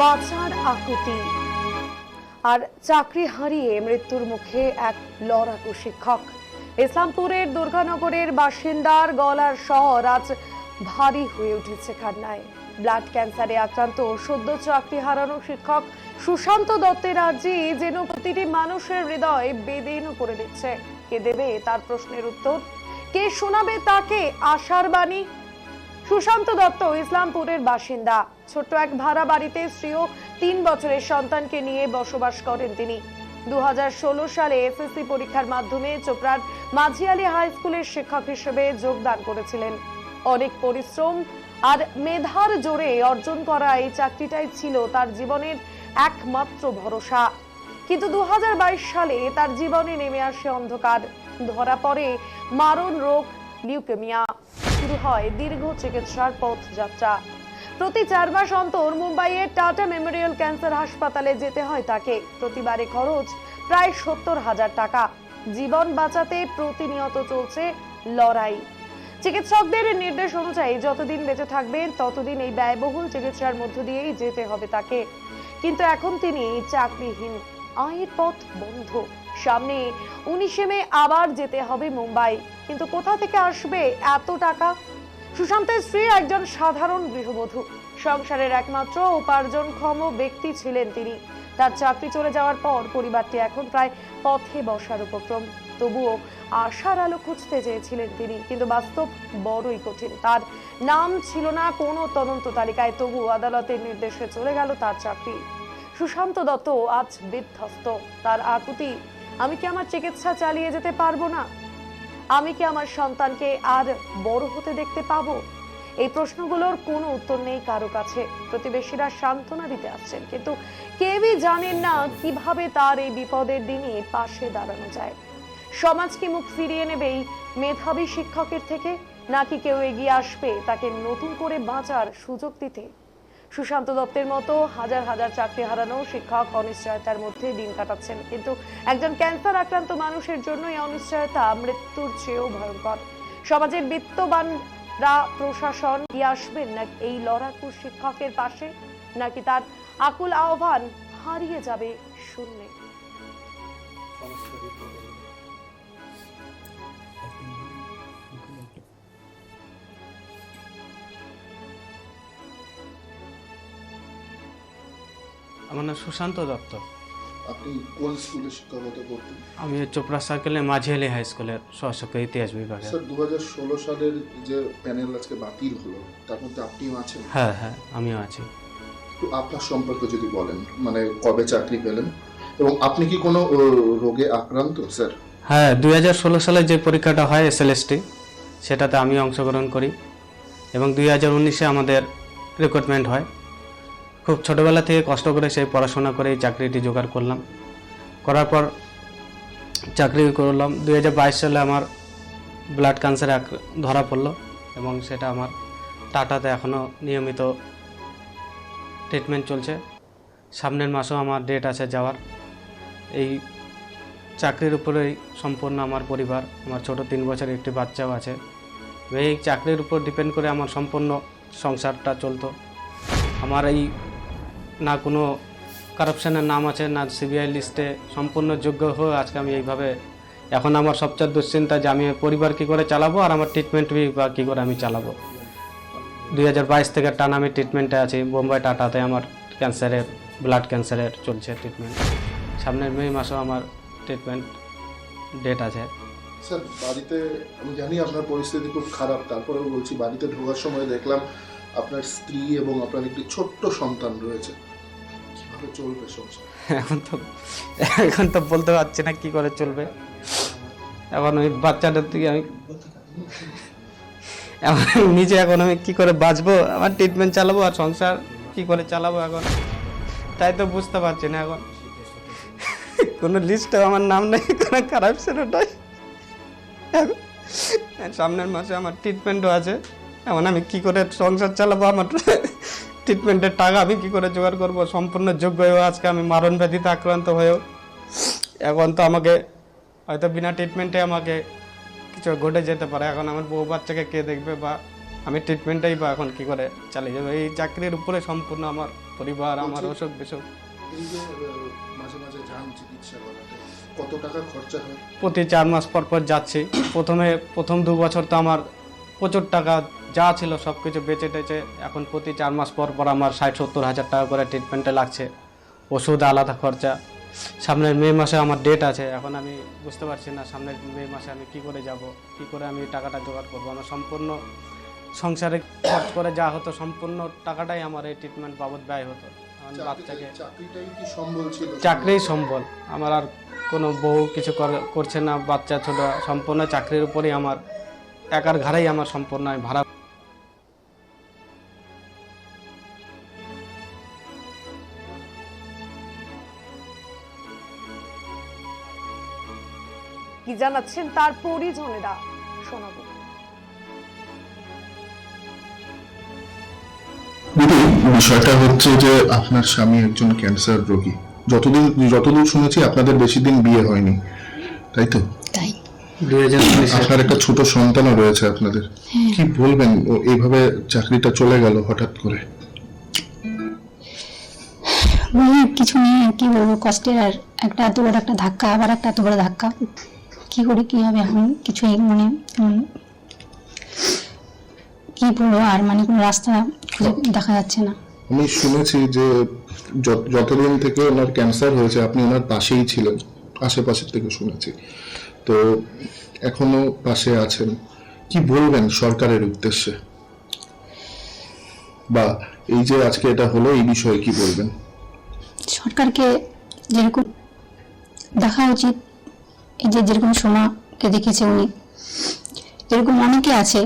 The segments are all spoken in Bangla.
বাঁচার আকুতি। আর চাকরি হারিয়ে মৃত্যুর মুখে এক লড়াকু শিক্ষক। ইসলামপুরের দুর্গানগরের বাসিন্দার গলার শহর আজ ভারী হয়ে উঠেছে কান্নায়। ব্লাড ক্যান্সারে আক্রান্ত সদ্য চাকরি হারানো শিক্ষক সুশান্ত দত্তের আর্জি যেন প্রতিটি মানুষের হৃদয় বেদীন করে দিচ্ছে। কে দেবে তার প্রশ্নের উত্তর? কে শোনাবে তাকে আশার বাণী? সুশান্ত দত্ত, ইসলামপুরের বাসিন্দা। ছোট্ট এক ভাড়া বাড়িতে স্ত্রী ও তিন বছরের সন্তানকে নিয়ে বসবাস করেন তিনি। দু হাজার ষোলো সালে এসএসসি পরীক্ষার মাধ্যমে চোপড়ার মাঝিয়ালি হাই স্কুলের শিক্ষক হিসেবে যোগদান করেছিলেন। অনেক পরিশ্রম আর মেধার জোরে অর্জন করা এই চাকরিটাই ছিল তার জীবনের একমাত্র ভরসা। কিন্তু দু হাজার বাইশ সালে তার জীবনে নেমে আসে অন্ধকার। ধরা পড়ে মারণ রোগ, লিউকেমিয়া। শুরু হয় দীর্ঘ চিকিৎসার পথযাত্রা। প্রতি চার মাস অন্তর মুম্বাইয়ের টাটা মেমোরিয়াল ক্যান্সার হাসপাতালে যেতে হয় তাকে। প্রতিবারে খরচ প্রায় সত্তর হাজার টাকা। জীবন বাঁচাতে প্রতিনিয়ত চলছে লড়াই। চিকিৎসকদের নির্দেশ অনুযায়ী যতদিন বেঁচে থাকবেন, ততদিন এই ব্যয়বহুল চিকিৎসার মধ্য দিয়েই যেতে হবে তাকে। কিন্তু এখন তিনি চাকরিহীন। আয়ের পথ বন্ধ। সামনে উনিশে মে আবার যেতে হবে মুম্বাই। কিন্তু কোথা থেকে আসবে এত টাকা? সুশান্তের স্ত্রী একজন সাধারণ গৃহবধূ। সংসারের একমাত্র উপার্জনক্ষম ব্যক্তি ছিলেন তিনি। তার চাকরি চলে যাওয়ার পর পরিবারটি এখন প্রায় পথে বসার উপক্রম। তবুও আশার আলো খুঁজতে চেয়েছিলেন তিনি, কিন্তু বাস্তব বড়ই কঠিন। তার নাম ছিল না কোনো তদন্ত তালিকায় তবু আদালতের নির্দেশে চলে গেল তার চাকরি। সুশান্ত দত্ত আজ বিধ্বস্ত। তার আকুতি আমি কি আমার চিকিৎসা চালিয়ে যেতে পারব না? আমি কি আমার সন্তানকে আর বড় হতে দেখতে পাবো? এই প্রশ্নগুলোর কোনো উত্তর নেই কারও কাছে। প্রতিবেশীরা সান্ত্বনা দিতে আসছেন, কিন্তু কেউই জানেন না কীভাবে তার এই বিপদের দিনে পাশে দাঁড়ানো যায়। সমাজ কি মুখ ফিরিয়ে নেবে এই মেধাবী শিক্ষকের থেকে? নাকি কেউ এগিয়ে আসবে তাকে নতুন করে বাঁচার সুযোগ দিতে? সুশান্ত দত্তের মতো হাজার হাজার চাকরি হারানো শিক্ষক অনিশ্চয়তার মধ্যে দিন কাটাচ্ছেন। কিন্তু একজন ক্যান্সার আক্রান্ত মানুষের জন্য এই অনিশ্চয়তা মৃত্যুর চেয়েও ভয়ঙ্কর। সমাজের বিত্তবানরা প্রশাসন কি আসবেন না এই লড়াকু শিক্ষকের পাশে? নাকি তার আকুল আহ্বান হারিয়ে যাবে শূন্যে? আমার নাম সুশান্ত দত্ত। আপনি কোন স্কুলে শিক্ষকতা করতেন? আমি চোপড়া সার্কেলে মাঝিয়ালি হাই স্কুলের সহশিক্ষক ইতিহাস বিভাগে স্যার দু হাজার ষোলো সালের যে প্যানেল আজকে বাতিল হলো তার মধ্যে আপনিও আছেন? হ্যাঁ হ্যাঁ আমিও আছি। একটু আপনার সম্পর্কে যদি বলেন মানে কবে চাকরি পেলেন? এবং আপনি কি কোনো রোগে আক্রান্ত স্যার? হ্যাঁ দুই হাজার ষোলো সালে যে পরীক্ষাটা হয় এসএলএসটি সেটাতে আমি অংশগ্রহণ করি। এবং দুই হাজার উনিশে আমাদের রিক্রুটমেন্ট হয়। খুব ছোটোবেলা থেকে কষ্ট করে সেই পড়াশোনা করে চাকরিটি জোগাড় করলাম। করার পর চাকরি করলাম। দুই হাজার বাইশ সালে আমার ব্লাড ক্যান্সারে ধরা পড়ল এবং সেটা আমার টাটাতে এখনও নিয়মিত ট্রিটমেন্ট চলছে। সামনের মাসেও আমার ডেট আছে যাওয়ার। এই চাকরির উপরেই সম্পূর্ণ আমার পরিবার, আমার ছোট তিন বছরের একটি বাচ্চাও আছে। এই চাকরির উপর ডিপেন্ড করে আমার সম্পূর্ণ সংসারটা চলতো। আমার এই না কোনো কারাপশানের নাম আছে, না সিবিআই লিস্টে সম্পূর্ণ যোগ্য হয়ে আজকে আমি এইভাবে এখন আমার সবচেয়ে দুশ্চিন্তা যে আমি পরিবার কী করে চালাবো আর আমার ট্রিটমেন্ট বা কী করে আমি চালাবো। দুই হাজার বাইশ থেকে টানা আমি ট্রিটমেন্টে আছি, বোম্বাই টাটাতে আমার ক্যান্সারের ব্লাড ক্যান্সারের চলছে ট্রিটমেন্ট সামনের মে মাসেও আমার ট্রিটমেন্ট ডেট আছে। স্যার, বাড়িতে আমি জানি আপনার পরিস্থিতি খুব খারাপ, তারপরেও বলছি বাড়িতে ঢোকার সময় দেখলাম আপনার স্ত্রী এবং আপনার একটি ছোট্ট সন্তান রয়েছে। কীভাবে চলবে এখন তো এখন তো বলতে পারছি না কি করে চলবে। এখন ওই বাচ্চাটার থেকে আমি এখন নিজে এখন আমি কি করে বাঁচবো? আমার ট্রিটমেন্ট চালাবো আর সংসার কি করে চালাবো এখন? তাই তো বুঝতে পারছি না এখন। কোনো লিস্টে আমার নাম নেই, কোনো খারাপ এখন, সামনের মাসে আমার ট্রিটমেন্টও আছে। এখন আমি কি করে সংসার চালাবো আমার ট্রিটমেন্টের টাকা আমি কি করে জোগাড় করব? সম্পূর্ণ যোগ্য হয়েও আজকে আমি মারণ ব্যাধিতে আক্রান্ত হয়েও এখন তো আমাকে হয়তো বিনা ট্রিটমেন্টে আমাকে কিছু ঘটে যেতে পারে। এখন আমার বউ বাচ্চাকে কে দেখবে বা আমি ট্রিটমেন্টটাই বা এখন কি করে চালিয়ে যাব? এই চাকরির উপরে সম্পূর্ণ আমার পরিবার আমার অসুখ বিসুখ। কত টাকা খরচা হয়? প্রতি চার মাস পর পর যাচ্ছি। প্রথমে প্রথম দু বছর তো আমার প্রচুর টাকা যা ছিল সব কিছু বেঁচে টেচে এখন প্রতি চার মাস পর পর আমার ষাট সত্তর হাজার টাকা করে ট্রিটমেন্টে লাগছে। ওষুধ আলাদা খরচা। সামনের মে মাসে আমার ডেট আছে এখন আমি বুঝতে পারছি না সামনের মে মাসে আমি কি করে যাব কি করে আমি টাকাটা জোগাড় করব। আমার সম্পূর্ণ সংসারে খরচ করে যা হতো সম্পূর্ণ টাকাটাই আমার এই ট্রিটমেন্ট বাবদ ব্যয় হতো। আমার বাচ্চাকে চাকরি- সম্বল ছিল? চাকরি সম্বল। আমার আর কোনো বউ কিছু কর- করছে না বাচ্চা ছোট সম্পূর্ণ চাকরির উপরেই আমার একার ঘরেই আমার সম্পূর্ণ আমি ভাড়া কি জানাচ্ছেন তার পরিজনেরা? শোনাবো। বিষয়টা হচ্ছে যে আপনার স্বামী একজন ক্যান্সার রোগী। যতদিন যতদূর শুনেছি আপনাদের বেশি দিন বিয়ে হয়নি। তাই তো? তাই। আপনার একটা ছোট সন্তানও রয়েছে আপনাদের। কি বলবেন? ও এইভাবে চাকরিটা চলে গেল হঠাৎ করে? কিছু নেই কি বলব কষ্টের আর একটা এত বড় একটা ধাক্কা আবার একটা এত বড় ধাক্কা। কি করে কি হবে এখন? কিছুই মানে কি বলব আর মানে কোনো রাস্তা দেখা যাচ্ছে না। আমি শুনেছি যে যতদিন থেকে ওনার ক্যান্সার হয়েছে আপনি ওনার পাশেই ছিলেন আশেপাশের থেকে শুনেছি। তো এখনও পাশে আছেন। কি বলবেন সরকারের উদ্দেশ্যে? বা এই যে আজকে এটা হলো এই বিষয়ে কি বলবেন? সরকারকে যেরকম দেখা উচিত এই যে যেরকম সোমাকে দেখেছে উনি এরকম অনেকে আছে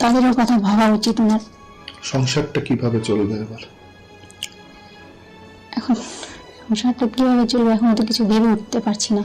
তাদেরও কথা ভাবা উচিত ওনার সংসারটা কীভাবে চলবে এবার? এখন সংসারটা কীভাবে চলবে এখন তো কিছু ভেবে উঠতে পারছি না।